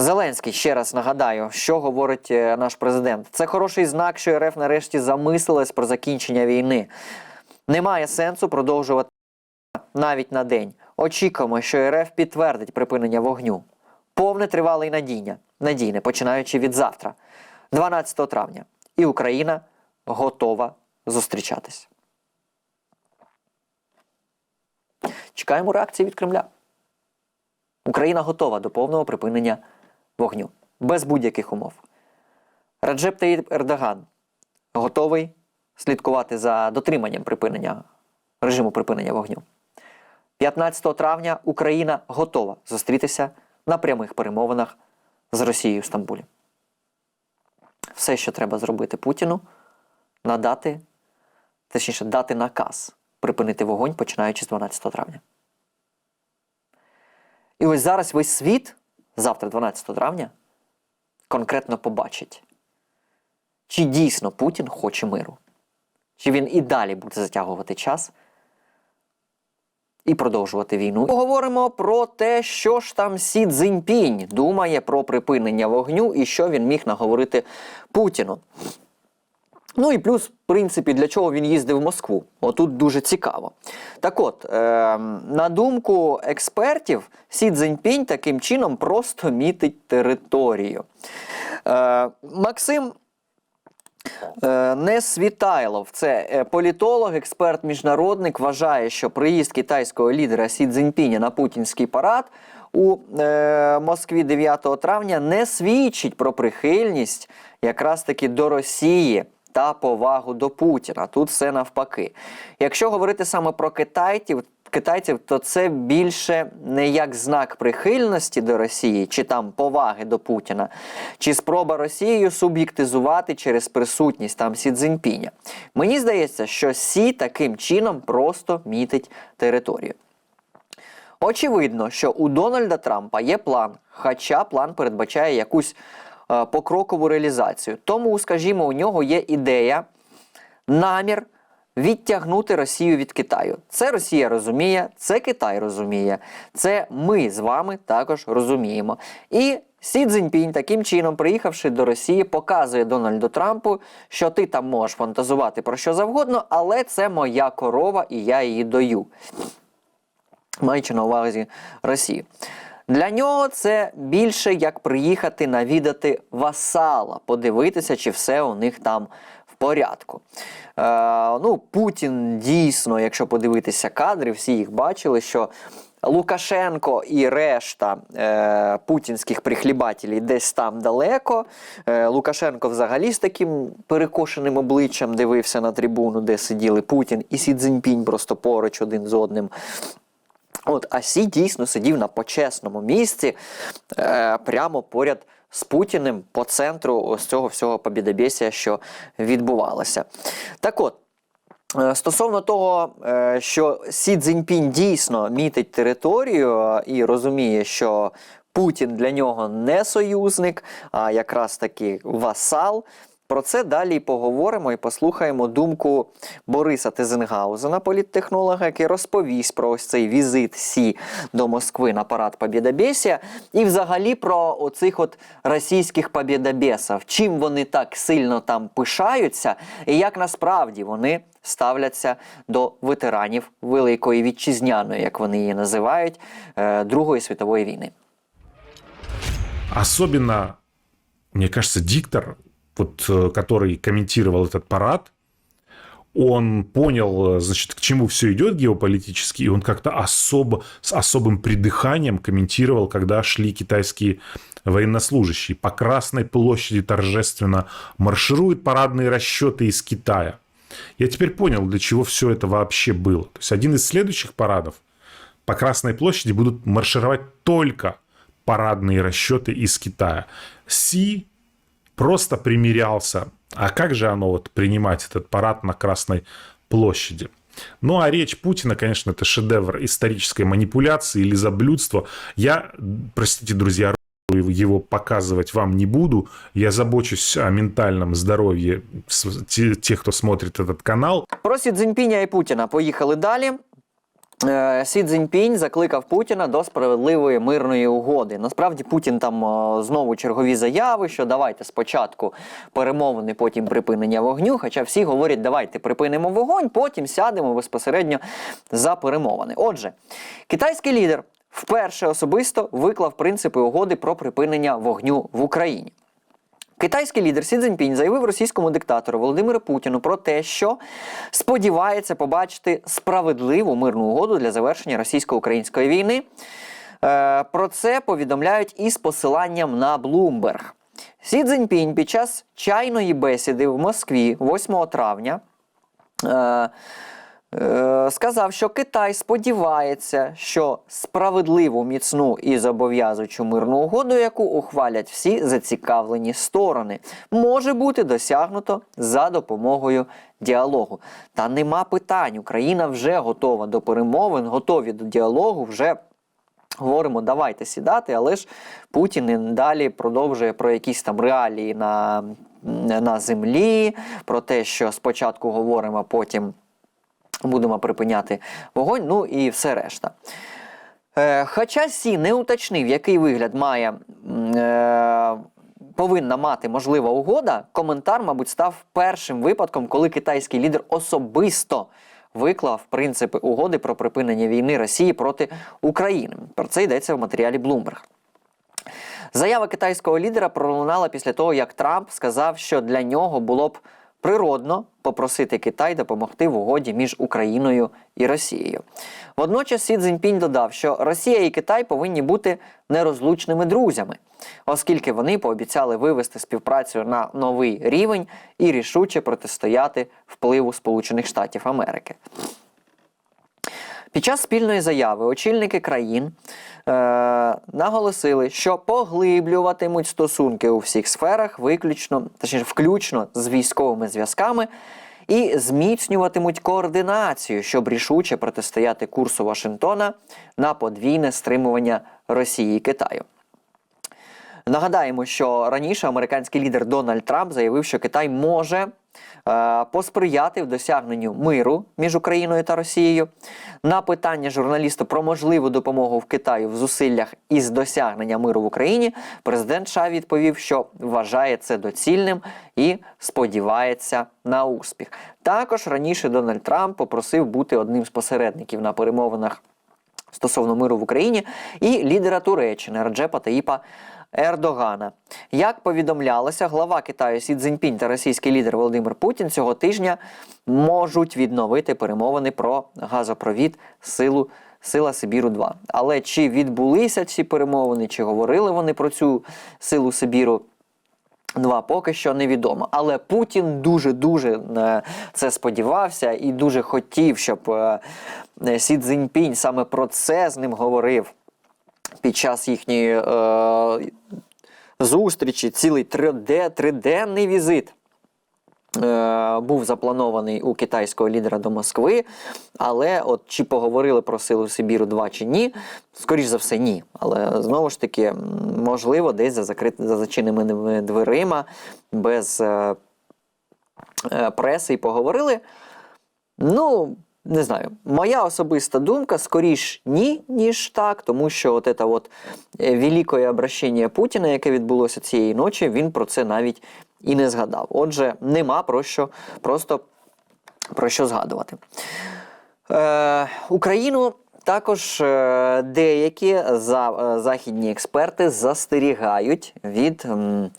Зеленський ще раз нагадаю, що говорить е, наш президент. Це хороший знак, що РФ нарешті замислилась про закінчення війни. Немає сенсу продовжувати навіть на день. Очікуємо, що РФ підтвердить припинення вогню. Повне тривале і надійне, надійне, починаючи від завтра, 12 травня. І Україна готова зустрічатись. Чекаємо реакції від Кремля. Україна готова до повного припинення вогню без будь-яких умов. Раджеп Таїп Ердоган готовий слідкувати за дотриманням припинення режиму припинення вогню. 15 травня Україна готова зустрітися на прямих перемовинах з Росією в Стамбулі. Все, що треба зробити Путіну, надати, точніше, дати наказ припинити вогонь, починаючи з 12 травня. І ось зараз весь світ, завтра, 12 травня, конкретно побачить, чи дійсно Путін хоче миру, чи він і далі буде затягувати час і продовжувати війну. Поговоримо про те, що ж там Сі Цзіньпінь думає про припинення вогню і що він міг наговорити Путіну. Ну і плюс, в принципі, для чого він їздив в Москву. Отут дуже цікаво. Так от, е, на думку експертів, Сі Цзіньпінь таким чином просто мітить територію. Е, Максим Е, Несвітайлов, це е, політолог, експерт, міжнародник, вважає, що приїзд китайського лідера Сі Цзіньпіня на путінський парад у е, Москві 9 травня не свідчить про прихильність якраз таки до Росії. Та повагу до Путіна. Тут все навпаки. Якщо говорити саме про китайців, китайців, то це більше не як знак прихильності до Росії, чи там поваги до Путіна, чи спроба Росією суб'єктизувати через присутність там Сі Цзіньпіня. Мені здається, що Сі таким чином просто мітить територію. Очевидно, що у Дональда Трампа є план, хоча план передбачає якусь покрокову реалізацію. Тому, скажімо, у нього є ідея, намір відтягнути Росію від Китаю. Це Росія розуміє, це Китай розуміє, це ми з вами також розуміємо. І Сі Цзіньпінь таким чином, приїхавши до Росії, показує Дональду Трампу, що ти там можеш фантазувати про що завгодно, але це моя корова і я її дою маючи на увазі Росію. Для нього це більше як приїхати навідати васала, подивитися, чи все у них там в порядку. Е, ну, Путін дійсно, якщо подивитися кадри, всі їх бачили, що Лукашенко і решта е, путінських прихлібателів десь там далеко. Е, Лукашенко взагалі з таким перекошеним обличчям дивився на трибуну, де сиділи Путін і Сі Цзіньпінь просто поруч один з одним. От, а Сі дійсно сидів на почесному місці е, прямо поряд з Путіним по центру ось цього всього побідобєсія, що відбувалося. Так от. е, Стосовно того, е, що Сі Цзіньпінь дійсно мітить територію е, і розуміє, що Путін для нього не союзник, а якраз таки васал. Про це далі поговоримо і послухаємо думку Бориса Тезенгаузена, політтехнолога, який розповість про ось цей візит Сі до Москви на парад Побєдобєсія, і взагалі про оцих от російських побєдобєсів, чим вони так сильно там пишаються, і як насправді вони ставляться до ветеранів Великої Вітчизняної, як вони її називають, е, Другої світової війни. Особенно, мне кажется, диктор, вот, э, который комментировал этот парад, он понял, э, значит, к чему все идет геополитически, и он как-то особо, с особым придыханием комментировал, когда шли китайские военнослужащие. По Красной площади торжественно маршируют парадные расчеты из Китая. Я теперь понял, для чего все это вообще было. То есть один из следующих парадов по Красной площади будут маршировать только парадные расчеты из Китая. Си просто примерялся. А как же оно вот принимать этот парад на Красной площади? Ну, а речь Путина, конечно, это шедевр исторической манипуляции или заблюдства. Я, простите, друзья, его показывать вам не буду. Я забочусь о ментальном здоровье с- те- тех, кто смотрит этот канал. Про Сі Цзіньпіня і Путіна поїхали далі. Е, Сі Цзіньпінь закликав Путіна до справедливої мирної угоди. Насправді Путін там е, знову чергові заяви, що давайте спочатку перемовини, потім припинення вогню. Хоча всі говорять, давайте припинимо вогонь, потім сядемо безпосередньо за перемовини. Отже, китайський лідер вперше особисто виклав принципи угоди про припинення вогню в Україні. Китайський лідер Сі Цзіньпінь заявив російському диктатору Володимиру Путіну про те, що сподівається побачити справедливу мирну угоду для завершення російсько-української війни. Е, Про це повідомляють із посиланням на Bloomberg. Сі Цзіньпінь під час чайної бесіди в Москві 8 травня. Е, сказав, що Китай сподівається, що справедливу, міцну і зобов'язуючу мирну угоду, яку ухвалять всі зацікавлені сторони, може бути досягнуто за допомогою діалогу. Та нема питань. Україна вже готова до перемовин, готові до діалогу. вже Говоримо, давайте сідати, але ж Путін і далі продовжує про якісь там реалії на, на землі, про те, що спочатку говоримо, а потім будемо припиняти вогонь, ну і все решта. Е, Хоча Сі не уточнив, який вигляд має е, повинна мати можлива угода, коментар, мабуть, став першим випадком, коли китайський лідер особисто виклав принципи угоди про припинення війни Росії проти України. Про це йдеться в матеріалі Bloomberg. Заява китайського лідера пролунала після того, як Трамп сказав, що для нього було б природно попросити Китай допомогти в угоді між Україною і Росією. Водночас Сі Цзіньпінь додав, що Росія і Китай повинні бути нерозлучними друзями, оскільки вони пообіцяли вивести співпрацю на новий рівень і рішуче протистояти впливу Сполучених Штатів Америки. Під час спільної заяви очільники країн е, наголосили, що поглиблюватимуть стосунки у всіх сферах, виключно, точніше, включно з військовими зв'язками, і зміцнюватимуть координацію, щоб рішуче протистояти курсу Вашингтона на подвійне стримування Росії і Китаю. Нагадаємо, що раніше американський лідер Дональд Трамп заявив, що Китай може посприяти в досягненню миру між Україною та Росією. На питання журналіста про можливу допомогу в Китаю в зусиллях із досягнення миру в Україні, президент США відповів, що вважає це доцільним і сподівається на успіх. Також раніше Дональд Трамп попросив бути одним з посередників на перемовинах стосовно миру в Україні і лідера Туреччини Раджепа Таїпа Ердогана. Як повідомлялося, глава Китаю Сі Цзіньпінь та російський лідер Володимир Путін цього тижня можуть відновити перемовини про газопровід силу. Сила Сибіру 2 Але чи відбулися ці перемовини, чи говорили вони про цю силу Сибіру Два поки що невідомо, але Путін дуже дуже це сподівався і дуже хотів, щоб е, Сі Цзіньпінь саме про це з ним говорив під час їхньої е, зустрічі. Цілий триде- триденний візит е, був запланований у китайського лідера до Москви. Але от чи поговорили про силу Сибіру 2 чи ні, скоріш за все, ні. Але знову ж таки, можливо, десь за закрит... за зачиненими дверима, без е, е, преси і поговорили. Ну, не знаю, моя особиста думка скоріш ні, ніж так, тому що от це от е, великое обращення Путіна, яке відбулося цієї ночі, він про це навіть і не згадав. Отже, нема про що просто про що згадувати. Е, Україну також е, деякі за, е, західні експерти застерігають від м,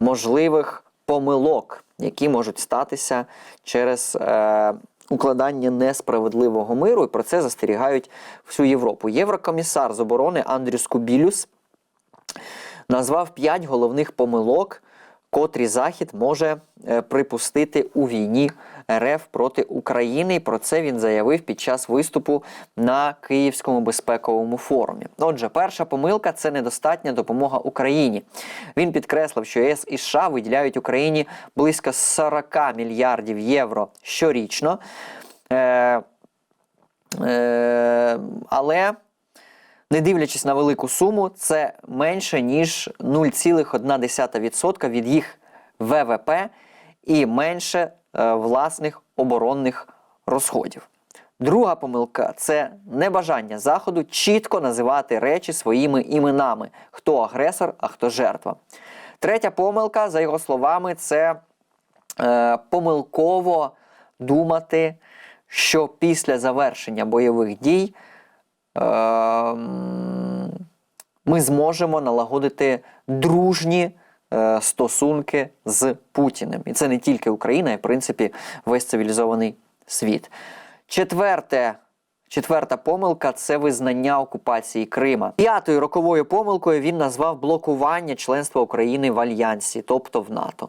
можливих помилок, які можуть статися через е, укладання несправедливого миру. І про це застерігають всю Європу. Єврокомісар з оборони Андрюс Кубілюс назвав п'ять головних помилок, котрі Захід може е, припустити у війні РФ проти України. І про це він заявив під час виступу на Київському безпековому форумі. Отже, перша помилка це недостатня допомога Україні. Він підкреслив, що ЄС і США виділяють Україні близько 40 мільярдів євро щорічно. Е, е, але не дивлячись на велику суму, це менше ніж 0,1% від їх ВВП і менше власних оборонних розходів. Друга помилка це небажання Заходу чітко називати речі своїми іменами: хто агресор, а хто жертва. Третя помилка, за його словами, це е, помилково думати, що після завершення бойових дій е, ми зможемо налагодити дружні е, стосунки з Путіним. І це не тільки Україна, а й в принципі весь цивілізований світ. Четверте. Четверта помилка це визнання окупації Крима. П'ятою роковою помилкою він назвав блокування членства України в Альянсі, тобто в НАТО.